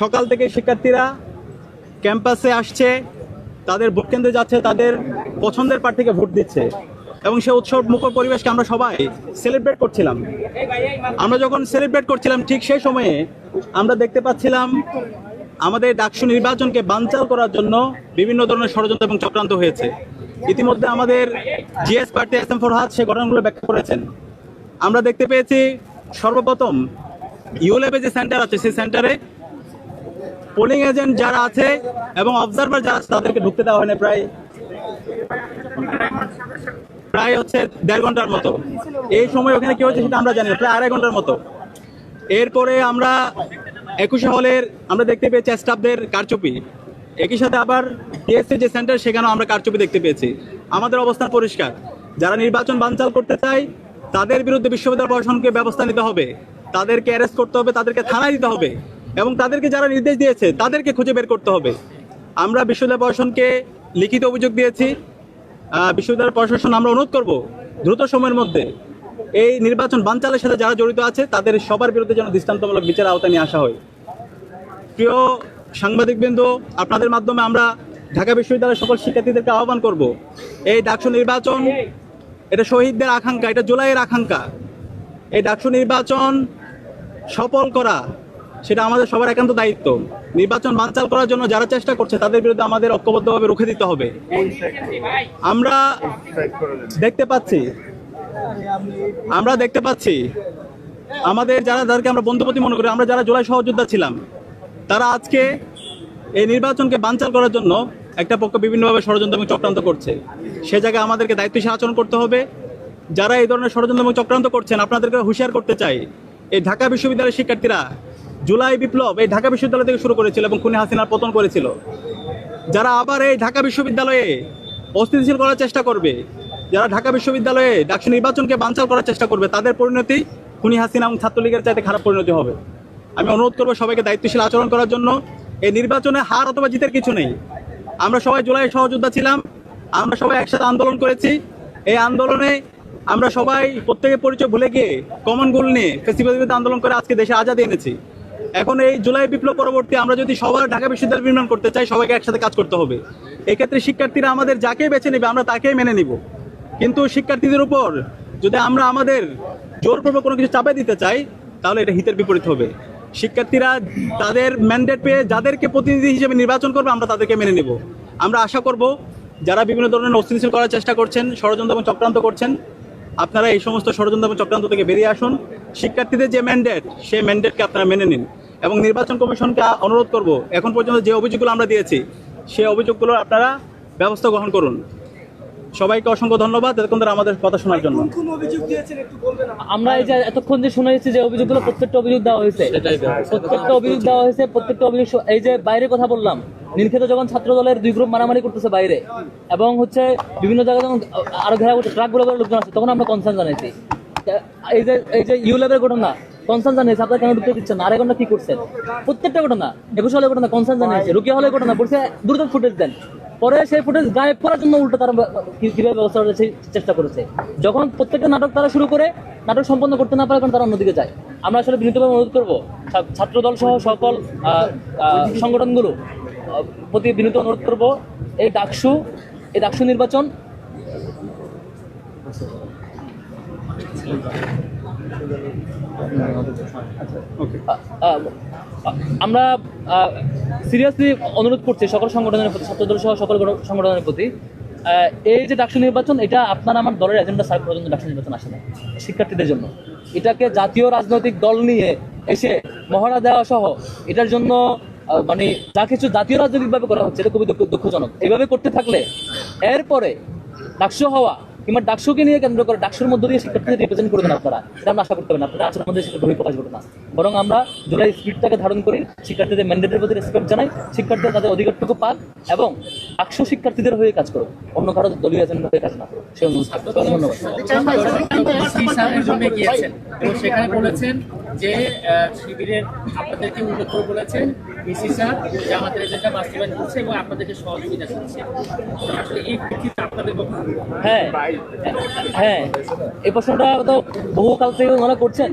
সকাল থেকে শিক্ষার্থীরা ক্যাম্পাসে আসছে, তাদের ভোট কেন্দ্রে যাচ্ছে, তাদের পছন্দের প্রার্থীকে ভোট দিচ্ছে। এবং সে উৎসব মুখর পরিবেশকে আমরা সবাই সেলিব্রেট করছিলাম। আমরা যখন সেলিব্রেট করছিলাম, ঠিক সেই সময়ে আমরা দেখতে পাচ্ছিলাম আমাদের ডাকসু নির্বাচনকে বানচাল করার জন্য বিভিন্ন ধরনের ষড়যন্ত্র এবং চক্রান্ত হয়েছে। ইতিমধ্যে আমাদের GS party S M Farhad সে ঘটনাগুলো ব্যাখ্যা করেছেন। আমরা দেখতে পেয়েছি সর্বপ্রথম ইউলেবে যে সেন্টার আছে, সেই সেন্টারে পোলিং এজেন্ট যারা আছে এবং অবজারভার যারা আছে, তাদেরকে ঢুকতে দেওয়া হয় না প্রায় প্রায় হচ্ছে দেড় ঘণ্টার মতো। এই সময় ওখানে কি হচ্ছে সেটা আমরা জানি প্রায় আড়াই ঘণ্টার মতো। এরপরে আমরা একুশে হলের আমরা দেখতে পেয়েছি স্টাফদের কারচুপি। একই সাথে আবার টিএসসি যে সেন্টার সেখানেও আমরা কারচুপি দেখতে পেয়েছি। আমাদের অবস্থান পরিষ্কার। যারা নির্বাচন বানচাল করতে চায়, তাদের বিরুদ্ধে বিশ্ববিদ্যালয় প্রশাসনকে ব্যবস্থা নিতে হবে। তাদেরকে অ্যারেস্ট করতে হবে, তাদেরকে থানায় দিতে হবে। এবং তাদেরকে যারা নির্দেশ দিয়েছে, তাদেরকে খুঁজে বের করতে হবে। আমরা বিশ্ববিদ্যালয় প্রশাসনকে লিখিত অভিযোগ দিয়েছি। বিশ্ববিদ্যালয় প্রশাসন আমরা অনুরোধ করব দ্রুত সময়ের মধ্যে এই নির্বাচন বানচালের সাথে যারা জড়িত আছে, তাদের সবার বিরুদ্ধে যেন দৃষ্টান্তমূলক বিচার আওতায় নিয়ে আসা হয়। প্রিয় সাংবাদিকবৃন্দ, আপনাদের মাধ্যমে আমরা ঢাকা বিশ্ববিদ্যালয়ের সকল শিক্ষার্থীদেরকে আহ্বান করব। এই ডাকসু নির্বাচন, এটা শহীদদের আকাঙ্ক্ষা, এটা জুলাইয়ের আকাঙ্ক্ষা। এই ডাকসু নির্বাচন সফল করা সেটা আমাদের সবার একান্ত দায়িত্ব। নির্বাচন বানচাল করার জন্য যারা চেষ্টা করছে, তাদের বিরুদ্ধে আমাদের ঐক্যবদ্ধভাবে রুখে দিতে হবে। আমরা দেখতে পাচ্ছি, আমরা দেখতে পাচ্ছি, আমাদের যারা, যাদেরকে আমরা বন্ধুপতি মনে করি, আমরা যারা জুলাই সহযোদ্ধা ছিলাম, তারা আজকে এই নির্বাচনকে বানচাল করার জন্য একটা পক্ষ বিভিন্নভাবে ষড়যন্ত্র এবং চক্রান্ত করছে। সে জায়গায় আমাদেরকে দায়িত্বশীল আচরণ করতে হবে। যারা এই ধরনের ষড়যন্ত্র এবং চক্রান্ত করছেন, আপনাদেরকে হুঁশিয়ার করতে চাই, এই ঢাকা বিশ্ববিদ্যালয়ের শিক্ষার্থীরা জুলাই বিপ্লব এই ঢাকা বিশ্ববিদ্যালয় থেকে শুরু করেছিল এবং খুনি হাসিনার পতন করেছিল। যারা আবার এই ঢাকা বিশ্ববিদ্যালয়ে অস্থিতিশীল করার চেষ্টা করবে, যারা ঢাকা বিশ্ববিদ্যালয়ে ডাকসু নির্বাচনকে বানচাল করার চেষ্টা করবে, তাদের পরিণতি খুনি হাসিনা এবং ছাত্রলীগের চাইতে খারাপ পরিণতি হবে। আমি অনুরোধ করব সবাইকে দায়িত্বশীল আচরণ করার জন্য। এই নির্বাচনে হার অথবা জিতের কিছু নেই। আমরা সবাই জুলাই সহযোদ্ধা ছিলাম, আমরা সবাই একসাথে আন্দোলন করেছি। এই আন্দোলনে আমরা সবাই প্রত্যেকের পরিচয় ভুলে গিয়ে কমন গোল নিয়ে ফেস্টিভ্যাল আন্দোলন করে আজকে দেশে আজাদি এনেছি। এখন এই জুলাই বিপ্লব পরবর্তী আমরা যদি সবার ঢাকা বিশ্ববিদ্যালয় নির্মাণ করতে চাই, সবাইকে একসাথে কাজ করতে হবে। এক্ষেত্রে শিক্ষার্থীরা আমাদের যাকে বেছে নেবে, আমরা তাকেই মেনে নিব। কিন্তু শিক্ষার্থীদের উপর যদি আমরা আমাদের জোরপূর্বক কোনো কিছু চাপে দিতে চাই, তাহলে এটা হিতের বিপরীত হবে। শিক্ষার্থীরা তাদের ম্যান্ডেট পেয়ে যাদেরকে প্রতিনিধি হিসেবে নির্বাচন করবে, আমরা তাদেরকে মেনে নেব। আমরা আশা করব যারা বিভিন্ন ধরনের অস্থিতিশীল করার চেষ্টা করছেন, ষড়যন্ত্র এবং চক্রান্ত করছেন, আপনারা এই সমস্ত ষড়যন্ত্র এবং চক্রান্ত থেকে বেরিয়ে আসুন। শিক্ষার্থীদের যে ম্যান্ডেট সেই ম্যান্ডেটকে আপনারা মেনে নিন। এবং নির্বাচন কমিশনকে অনুরোধ করব এখন পর্যন্ত যে অভিযোগগুলো আমরা দিয়েছি সেই অভিযোগগুলো আপনারা ব্যবস্থা গ্রহণ করুন। সবাইকে অসংখ্য ধন্যবাদ এতক্ষণ ধরে আমাদের কথা শোনার জন্য। কোন কোন অভিযোগ দিয়েছেন একটু বলবেন আমাকে? আমরা এই যে এতক্ষণ যে শুনেছি যে অভিযোগগুলো প্রত্যেকটা অভিযোগ দেওয়া হয়েছে প্রত্যেকটা অভিযোগ দেওয়া হয়েছে প্রত্যেকটা অভিযোগ এই যে বাইরে কথা বললাম নীলক্ষেতে যখন ছাত্র দলের দুই গ্রুপ মারামারি করতেছে বাইরে এবং হচ্ছে বিভিন্ন জায়গায় যখন আরও ঘেরা করছে ট্রাকগুলো লোকজন আছে তখন আমরা কনসার্ন জানাইছি। এই যে এই যে ইউ লেভের ঘটনা কনসার্ন জানিয়েছে আপনারা কেন ঢুকতে দিচ্ছেন না। আরেক ঘটনা কি করছেন? প্রত্যেকটা ঘটনা একুশ হলের ঘটনা কনসার্ন জানিয়েছে রুকিয়া হলের ঘটনা বলছে দ্রুত ফুটেজ দেন। পরে সেই ফুটেজ গায়েব করার জন্য উল্টো তারা কীভাবে ব্যবস্থা সেই চেষ্টা করেছে। যখন প্রত্যেকটা নাটক তারা শুরু করে নাটক সম্পন্ন করতে না পারে কারণ তারা অন্যদিকে যায়। আমরা আসলে বিনীতভাবে অনুরোধ করব ছাত্রদল সহ সকল সংগঠনগুলো প্রতি বিনীত অনুরোধ করব এই ডাকসু এই ডাকসু নির্বাচন। আহ, আহ, আমরা সিরিয়াসলি অনুরোধ করছি সকল সংগঠনের প্রতি, ছাত্রদল সহ সকল সংগঠনের প্রতি। এই যে ডাকসু নির্বাচন, এটা আপনার আমার দলের এজেন্ডা সার্ভ জন্য ডাকসু নির্বাচন আসে না, শিক্ষার্থীদের জন্য। এটাকে জাতীয় রাজনৈতিক দল নিয়ে এসে মহড়া দেওয়া সহ, এটার জন্য মানে যা কিছু জাতীয় রাজনৈতিকভাবে করা হচ্ছে, এটা খুবই দুঃখ- দুঃখজনক। এইভাবে করতে থাকলে এরপরে ডাকসু হওয়া কিংবা ডাকসুকে নিয়ে কেন্দ্র করে ডাকসুর মধ্য দিয়ে শিক্ষার্থীদের রিপ্রেজেন্ট করবেন আপনারা এটা আমরা আশা করতে পারি না। আপনারা আচরণের মধ্যে সেটা বহি প্রকাশ ঘটে না। বরং আমরা জুলাই স্পিডটাকে ধারণ করি শিক্ষার্থীদের ম্যান্ডেটের প্রতি রেসপেক্ট জানাই শিক্ষার্থীরা তাদের অধিকারটুকু পাক এবং ডাকসু শিক্ষার্থীদের হয়ে কাজ করো অন্য কারও দলীয় এজেন্ডা হয়ে কাজ না করো সে করব। ধন্যবাদ। সেখানে বলেছেন যে শিবিরের আপনাদেরকে উল্লেখ করে বলেছেন ডিসি স্যার যে আমাদের এজেন্ডা বাস্তবায়ন করছে এবং আপনাদেরকে সহযোগিতা করছে। আসলে এই প্রেক্ষিতে আপনাদের হ্যাঁ হ্যাঁ এই প্রশ্নটা তো বহুকাল থেকে ওনারা করছেন।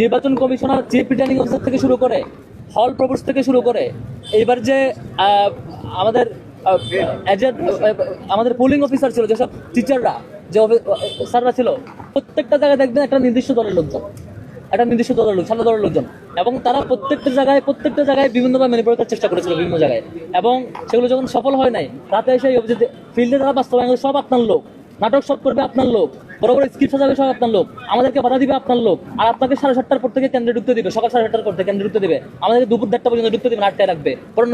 নির্বাচন কমিশনার চিফ রিটার্নিং অফিসার থেকে শুরু করে হল প্রবেশ থেকে শুরু করে এইবার যে আমাদের আমাদের পোলিং অফিসার ছিল, যেসব টিচাররা যে স্যাররা ছিল, প্রত্যেকটা জায়গায় দেখবেন একটা নির্দিষ্ট দলের লোকজন। একটা নির্দিষ্ট দলের লোক, সাদা দলের লোকজন। এবং তারা প্রত্যেকটা জায়গায় প্রত্যেকটা জায়গায় বিভিন্নভাবে মেনে পড়ার চেষ্টা করেছিল বিভিন্ন জায়গায়। এবং সেগুলো যখন সফল হয় নাই, রাতে এসে ফিল্ডে তারা বাস্তবায়ন সব আপনার লোক। নাটক সব করবে আপনার লোক। বড় বড় স্ক্রিপ্ট সাজাবে সব আপনার লোক। আমাদেরকে বাধা দিবে আপনার লোক। আর আপনাকে সাড়ে সাতটার পর থেকে কেন্দ্রে ঢুকতে দিবে। সকাল সাড়ে সাতটার পর থেকে কেন্দ্রে ঢুকতে দিবে। আমাদেরকে দুপুর দেড়টা পর্যন্ত ঢুকতে দিবে আটটায় রাখবে। পরে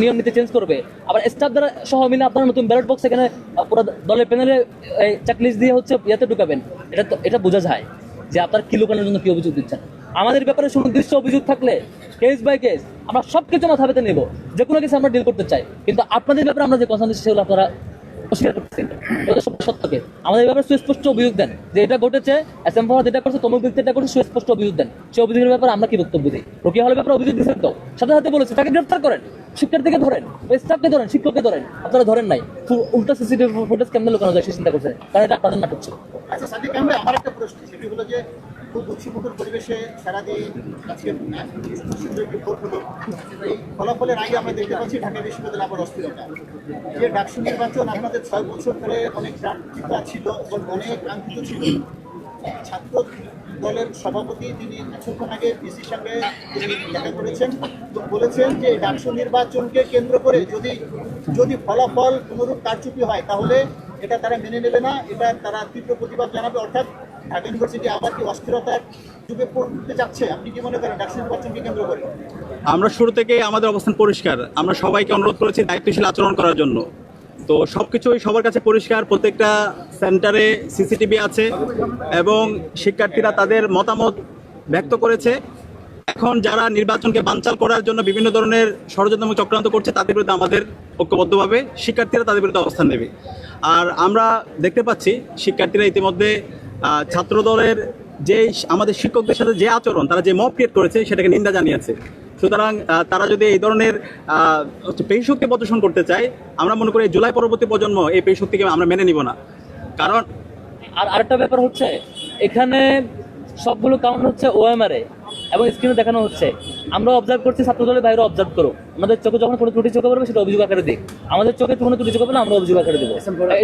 নিয়ম নীতি চেঞ্জ করবে। আবার স্টাফ দ্বারা সহ মিলে আপনার নতুন ব্যালট বক্স এখানে পুরো দলের প্যানেলে চেকলিস্ট দিয়ে হচ্ছে ইয়েতে ঢুকাবেন। এটা তো এটা বোঝা যায় যে আপনার কি লুকানোর জন্য কি অভিযোগ দিচ্ছেন। আমাদের ব্যাপারে সুনির্দিষ্ট অভিযোগ থাকলে কেস বাই কেস আমরা সব কিছু মাথা পেতে নেব। যে কোনো কিছু আমরা ডিল করতে চাই। কিন্তু আপনাদের ব্যাপারে আমরা যে কথা দিচ্ছি সেগুলো আপনারা সত্যকে। আমাদের ব্যাপারে সুস্পষ্ট অভিযোগ দেন যে এটা ঘটেছে, এস যেটা করছে তমুক ব্যক্তি এটা করছে, সুস্পষ্ট অভিযোগ দেন। সেই অভিযোগের ব্যাপারে আমরা কি বক্তব্য দিই? রোকিয়া হলের ব্যাপারে অভিযোগ দিচ্ছেন তো? সাথে সাথে বলেছে, তাকে গ্রেফতার করেন। শিক্ষার্থীকে ধরেন, স্টাফকে ধরেন, শিক্ষককে ধরেন। আপনারা ধরেন নাই। উল্টা সিসিটিভি ফুটেজ কেমন লোকানো যায় সে চিন্তা করছেন কারণ এটা আপনাদের নাটক ছিল। আচ্ছা আমার একটা প্রশ্ন, সেটি হলো যে খুব উৎসবমুখর পরিবেশে সারাদিন আজকে এই ফলাফলের আগে আমরা দেখতে পাচ্ছি ঢাকা বিশ্ববিদ্যালয় আবার অস্থিরতা। যে ডাকসু নির্বাচন আপনাদের ছয় বছর ধরে অনেক প্রার্থিতা ছিল এবং অনেক কাঙ্ক্ষিত ছিল। ছাত্র দলের সভাপতি তিনি কিছুক্ষণ আগে পিসির সঙ্গে দেখা করেছেন বলেছেন যে ডাকসু নির্বাচনকে কেন্দ্র করে যদি যদি ফলাফল কোনোরূপ কারচুপি হয় তাহলে এটা তারা মেনে নেবে না, এটা তারা তীব্র প্রতিবাদ জানাবে। অর্থাৎ ঢাকা ইউনিভার্সিটি আবার কি অস্থিরতার যুগে পড়তে যাচ্ছে? আপনি কি মনে করেন কেন্দ্র করে? আমরা শুরু থেকে আমাদের অবস্থান পরিষ্কার। আমরা সবাইকে অনুরোধ করেছি দায়িত্বশীল আচরণ করার জন্য। তো সবকিছুই সবার কাছে পরিষ্কার। প্রত্যেকটা সেন্টারে সিসিটিভি আছে এবং শিক্ষার্থীরা তাদের মতামত ব্যক্ত করেছে। এখন যারা নির্বাচনকে বানচাল করার জন্য বিভিন্ন ধরনের ষড়যন্ত্র এবং চক্রান্ত করছে, তাদের বিরুদ্ধে আমাদের ঐক্যবদ্ধভাবে শিক্ষার্থীরা তাদের বিরুদ্ধে অবস্থান নেবে। আর আমরা দেখতে পাচ্ছি, শিক্ষার্থীরা ইতিমধ্যে আহ, ছাত্র দলের যে আমাদের শিক্ষকদের সাথে যে আচরণ তারা যে মব ক্রিয়েট করেছে সেটাকে নিন্দা জানিয়েছে। সুতরাং তারা যদি এই ধরনের পেশশক্তি প্রদর্শন করতে চায় আমরা মনে করি জুলাই পরবর্তী প্রজন্ম এই পেশশক্তিকে আমরা মেনে নিব না। কারণ আর আরেকটা ব্যাপার হচ্ছে এখানে সবগুলো কাউন্ট হচ্ছে ওএমআর এ এবং স্ক্রিনে দেখানো হচ্ছে। আমরা অবজার্ভ করছি ছাত্র দলের বাইরে অবজার্ভ করো আমাদের চোখে যখন কোনো ত্রুটি চোখে পড়বে সেটা অভিযোগ আকারে দিক। আমাদের চোখে কোনো ত্রুটি চোখে পড়লে আমরা অভিযোগ আকারে দেবো।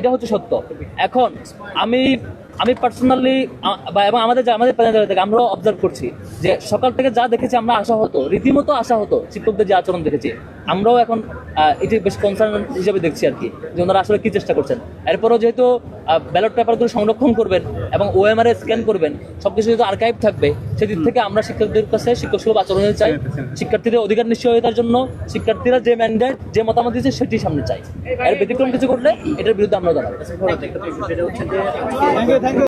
এটা হচ্ছে সত্য। এখন আমি আমি পার্সোনালি এবং আমাদের আমাদের প্যানেল থেকে আমরাও অবজার্ভ করছি যে সকাল থেকে যা দেখেছি আমরা আশা হতো রীতিমতো আশা হতো শিক্ষকদের যে আচরণ দেখেছি। আমরাও এখন এটি বেশ কনসার্ন হিসেবে দেখছি আর কি যে ওনারা আসলে কী চেষ্টা করছেন। এরপরও যেহেতু ব্যালট পেপারগুলো সংরক্ষণ করবেন এবং ওএমআর এ স্ক্যান করবেন সব কিছু যেহেতু আর্কাইভ থাকবে সেদিক থেকে আমরা শিক্ষকদের কাছে শিক্ষক সুলভ আচরণ চাই। শিক্ষার্থীদের অধিকার নিশ্চয়তার জন্য শিক্ষার্থীরা যে ম্যান্ডেট যে মতামত দিচ্ছে সেটি সামনে চাই। এর ব্যতিক্রম কিছু করলে এটার বিরুদ্ধে আমরা দাঁড়াবো